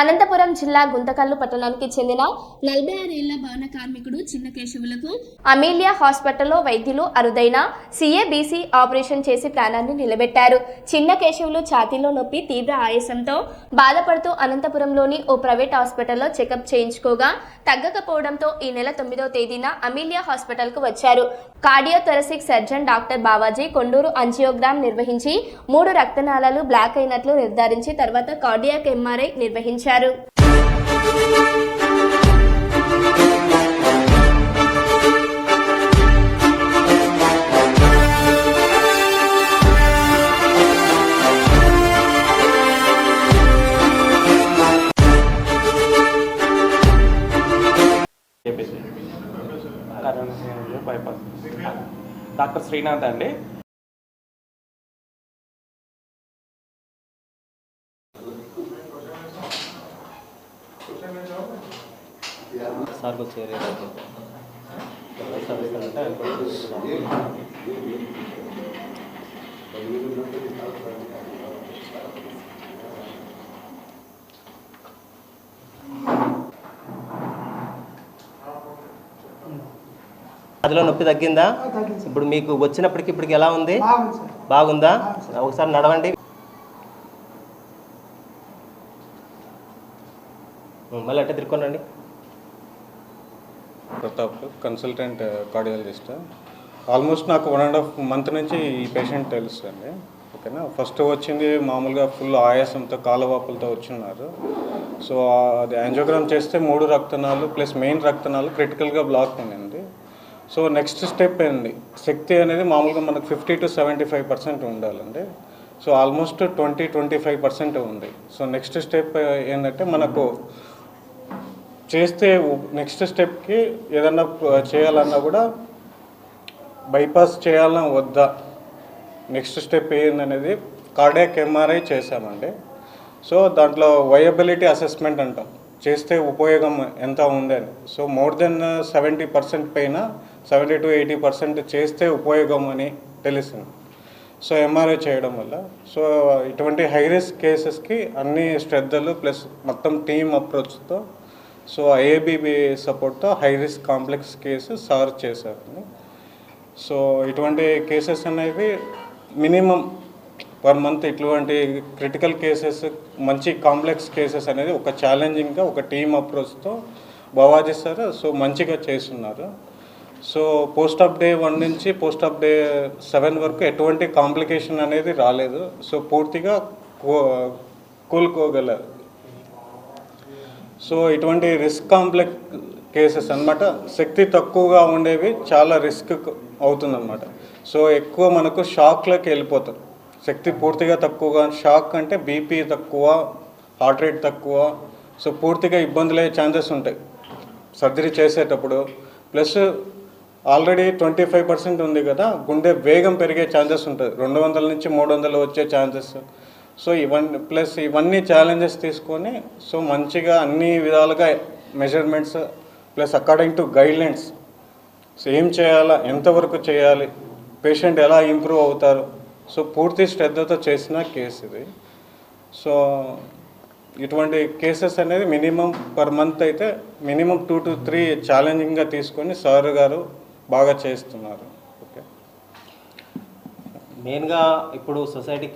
అనంతపురం జిల్లా గుంతకల్లు పట్టణానికి చెందిన నలభై ఆరేళ్ళ భవన కార్మికుడు చిన్న కేశవులకు అమీలియా హాస్పిటల్లో వైద్యులు అరుదైన సిఏబిసి ఆపరేషన్ చేసి ప్రాణాన్ని నిలబెట్టారు. చిన్న కేశవులు ఛాతీలో నొప్పి తీవ్ర ఆయాసంతో బాధపడుతూ అనంతపురంలోని ఓ ప్రైవేట్ హాస్పిటల్లో చెకప్ చేయించుకోగా తగ్గకపోవడంతో ఈ నెల తొమ్మిదవ తేదీన అమీలియా హాస్పిటల్కు వచ్చారు. Cardiothoracic surgeon doctor Bavaji Konduru angiogram నిర్వహించి మూడు రక్తనాళాలు బ్లాక్ అయినట్లు నిర్ధారించి తర్వాత కార్డియాక్ ఎంఆర్ఐ నిర్వహించారు. చెప్పేసి బైపాస్. డాక్టర్ శ్రీనాథ్ అండి. చూస్తున్నాను. అదిలో నొప్పి తగ్గిందా? ఇప్పుడు మీకు వచ్చినప్పటికి ఇప్పటికి ఎలా ఉంది? సార్. బాగుందా? ఒకసారి నడవండి. మళ్ళీ అట్టే తిరుక్కోనండి ప్రతాప్ కన్సల్టెంట్ కార్డియాలజిస్ట్ ఆల్మోస్ట్ నాకు వన్ అండ్ హాఫ్ మంత్ నుంచి ఈ పేషెంట్ తెలుసు అండి ఓకేనా ఫస్ట్ వచ్చింది మామూలుగా ఫుల్ ఆయాసంతో కాలవాపులతో వచ్చిన్నారు. సో అది యాంజియోగ్రామ్ చేస్తే మూడు రక్తనాలు ప్లస్ మెయిన్ రక్తనాలు క్రిటికల్గా బ్లాక్ ఉండింది. సో నెక్స్ట్ స్టెప్ ఏంది? శక్తి అనేది మామూలుగా మనకు fifty to seventy five percent ఉండాలండి. So almost twenty twenty five percent ఉంది సో నెక్స్ట్ స్టెప్ ఏంటంటే మనకు చేస్తే నెక్స్ట్ స్టెప్కి ఏదన్నా చేయాలన్నా కూడా బైపాస్ చేయాలన్నా వద్దా? నెక్స్ట్ స్టెప్ ఏందనేది కార్డియాక్ ఎంఆర్ఐ చేశామండి. సో దాంట్లో వయబిలిటీ అసెస్మెంట్ అంటాం. చేస్తే ఉపయోగం ఎంత ఉందని so more than seventy percent పైన సెవెంటీ టు ఎయిటీ పర్సెంట్ చేస్తే ఉపయోగం అని తెలిసింది. సో ఎంఆర్ఐ చేయడం వల్ల. సో ఇటువంటి హై రిస్క్ కేసెస్కి అన్ని శ్రద్ధలు ప్లస్ మొత్తం టీమ్ అప్రోచ్తో సో ఐఏబీబీ సపోర్ట్తో high risk complex case sir చేశారు. సో ఇటువంటి కేసెస్ అనేవి మినిమం పర్ మంత్ ఇటువంటి క్రిటికల్ కేసెస్ మంచి కాంప్లెక్స్ కేసెస్ అనేది ఒక ఛాలెంజింగ్గా ఒక టీమ్ అప్రోచ్తో బావాజీ సార్ సో మంచిగా చేస్తున్నారు. So post op day one నుంచి పోస్ట్ ఆఫ్ డే సెవెన్ వరకు ఎటువంటి కాంప్లికేషన్ అనేది రాలేదు. సో పూర్తిగా కో కోలుకోగలరు సో ఇటువంటి రిస్క్ కాంప్లెక్స్ కేసెస్ అనమాట శక్తి తక్కువగా ఉండేవి చాలా రిస్క్ అవుతుందన్నమాట. సో ఎక్కువ మనకు షాక్లోకి వెళ్ళిపోతారు. శక్తి పూర్తిగా తక్కువగా షాక్ అంటే బీపీ తక్కువ హార్ట్ రేట్ తక్కువ. సో పూర్తిగా ఇబ్బందులు అయ్యే ఛాన్సెస్ ఉంటాయి. సర్జరీ చేసేటప్పుడు. Plus already twenty five percent ఉంది కదా గుండె వేగం పెరిగే ఛాన్సెస్ ఉంటుంది రెండు వందల నుంచి మూడు వందలు వచ్చే ఛాన్సెస్ సో ఇవన్నీ ప్లస్ ఇవన్నీ ఛాలెంజెస్ తీసుకొని సో మంచిగా అన్ని విధాలుగా measurements plus according to guidelines so ఏం చేయాలా ఎంతవరకు చేయాలి పేషెంట్ ఎలా ఇంప్రూవ్ అవుతారు సో పూర్తి శ్రద్ధతో చేసిన కేసు ఇది. సో ఇటువంటి కేసెస్ అనేది మినిమం పర్ మంత్ అయితే మినిమం టూ టు త్రీ ఛాలెంజింగ్గా తీసుకొని సార్ గారు బాగా చేస్తున్నారు. ఓకే మెయిన్గా ఇప్పుడు సొసైటీకి